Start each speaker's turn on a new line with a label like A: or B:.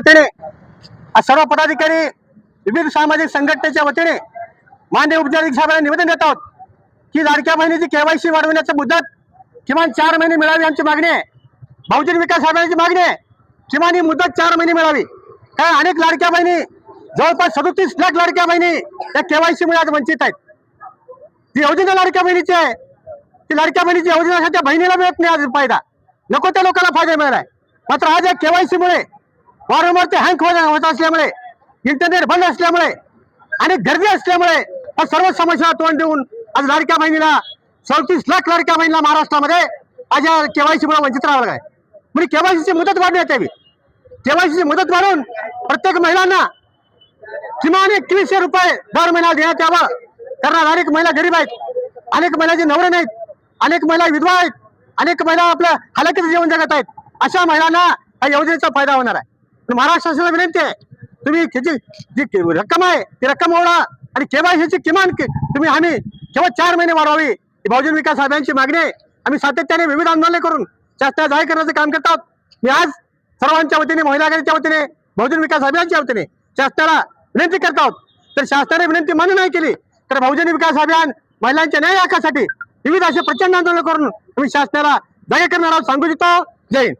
A: वतीने आज सर्व पदाधिकारी विविध सामाजिक संघटनेच्या वतीने मान्य उपजिल्हाधिकारी साहेबांना निवेदन देत आहोत की लाडक्या बहिणीची केवायसी वाढवण्याची मुदत किमान चार महिने मिळावी आमची मागणी आहे. बहुजन विकास आघाडीची मागणी आहे. किमान ही मुदत चार महिने मिळावी. काय अनेक लाडक्या बहिणी जवळपास सदोतीस लाख लाडक्या बहिणी या केवायसी मुळे आज वंचित आहेत. ती योजना लाडक्या बहिणीची आहे ती लाडक्या बहिणीची योजना त्या बहिणीला मिळत नाही आज फायदा. नको त्या लोकांना फायदा मिळालाय. मात्र आज या केवायसी मुळे वारंवार ते हँक होत असल्यामुळे इंटरनेट बंद असल्यामुळे आणि गर्दी असल्यामुळे या सर्व समस्या तोंड देऊन आज लाडक्या बहिणीला चौतीस लाख लाडक्या बहिणीला महाराष्ट्रामध्ये आज या केवायसी मुळे वंचित राहावं आहे म्हणजे केवायसीची मुदत वाढण्यात यावी केवायसीची मुदत वाढून प्रत्येक महिलांना किमान एकवीसशे रुपये दर महिना देण्यात यावं. कारण अनेक महिला गरीब आहेत अनेक महिलाचे नवरे नाहीत अनेक महिला विधवा आहेत अनेक महिला आपल्या हालाकीचं जीवन जगत आहेत. अशा महिलांना या योजनेचा फायदा होणार आहे. महाराष्ट्र शासनाला विनंती आहे. तुम्ही त्याची जी के- रक्कम आहे ती रक्कम ओढा आणि केवायसीची किमान तुम्ही हमी केवळ चार महिने वाढवावी. ही बहुजन विकास साहेबांची मागणी आहे. आम्ही सातत्याने विविध आंदोलने करून शासनाला जाहीर करण्याचं काम करतात मी आज सर्वांच्या वतीने महिला आघाडीच्या वतीने बहुजन विकास अभियानच्या वतीने शासनाला विनंती करत आहोत. तर शासनाने विनंती मान्य नाही केली तर बहुजन विकास अभियान महिलांच्या न्याय हक्कासाठी विविध असे प्रचंड आंदोलन करून आम्ही शासनाला जागे करणार आहोत. सांगू इच्छितो. जय हिंद.